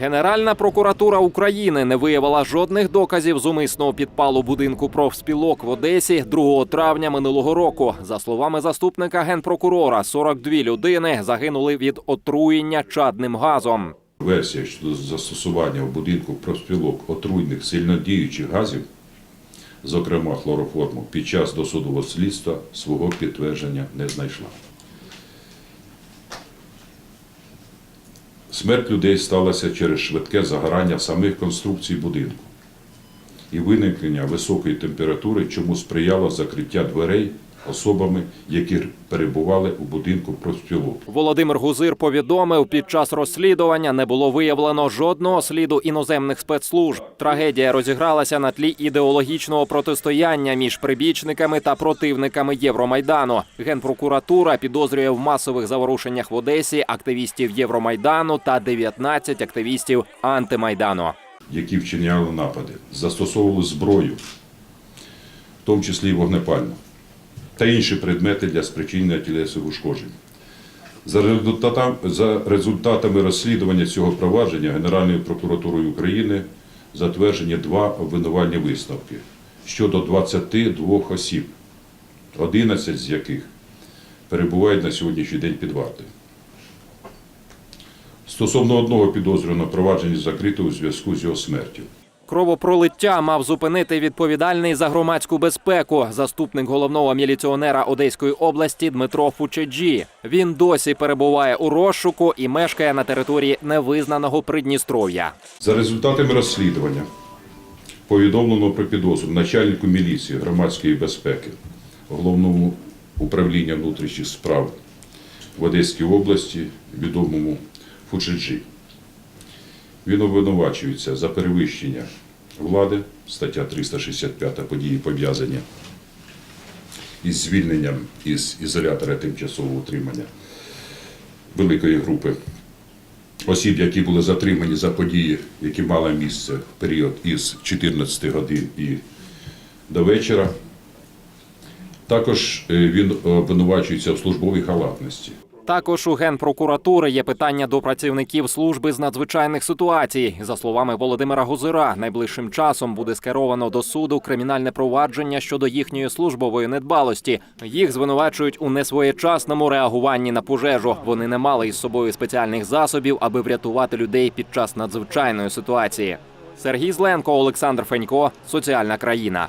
Генеральна прокуратура України не виявила жодних доказів зумисного підпалу будинку профспілок в Одесі 2 травня минулого року. За словами заступника генпрокурора, 42 людини загинули від отруєння чадним газом. Версія щодо застосування в будинку профспілок отруйних сильнодіючих газів, зокрема хлороформу, під час досудового слідства свого підтвердження не знайшла. Смерть людей сталася через швидке загорання самих конструкцій будинку і виникнення високої температури, чому сприяло закриття дверей особами, які перебували у будинку профспілок. Володимир Гузир повідомив, під час розслідування не було виявлено жодного сліду іноземних спецслужб. Трагедія розігралася на тлі ідеологічного протистояння між прибічниками та противниками Євромайдану. Генпрокуратура підозрює в масових заворушеннях в Одесі активістів Євромайдану та 19 активістів антимайдану. які вчиняли напади, застосовували зброю, в тому числі і вогнепальну, та інші предмети для спричинення тілесних ушкоджень. За результатами, розслідування цього провадження Генеральною прокуратурою України затверджені два обвинувальні висновки щодо 22 осіб, 11 з яких перебувають на сьогоднішній день під вартою. Стосовно одного підозрюваного провадження закрито у зв'язку з його смертю. Кровопролиття мав зупинити відповідальний за громадську безпеку заступник головного міліціонера Одеської області Дмитро Фучеджі. Він досі перебуває у розшуку і мешкає на території невизнаного Придністров'я. За результатами розслідування повідомлено про підозру начальнику міліції громадської безпеки головному управління внутрішніх справ в Одеській області, відомому Фучеджі. Він обвинувачується за перевищення влади, стаття 365 події пов'язані із звільненням із ізолятора тимчасового утримання великої групи осіб, які були затримані за події, які мали місце в період із 14 годин і до вечора. Також е, він обвинувачується в службовій халатності. Також у генпрокуратури є питання до працівників служби з надзвичайних ситуацій. За словами Володимира Гузира, найближчим часом буде скеровано до суду кримінальне провадження щодо їхньої службової недбалості. Їх звинувачують у несвоєчасному реагуванні на пожежу. Вони не мали із собою спеціальних засобів, аби врятувати людей під час надзвичайної ситуації. Сергій Зленко, Олександр Фенько, соціальна країна.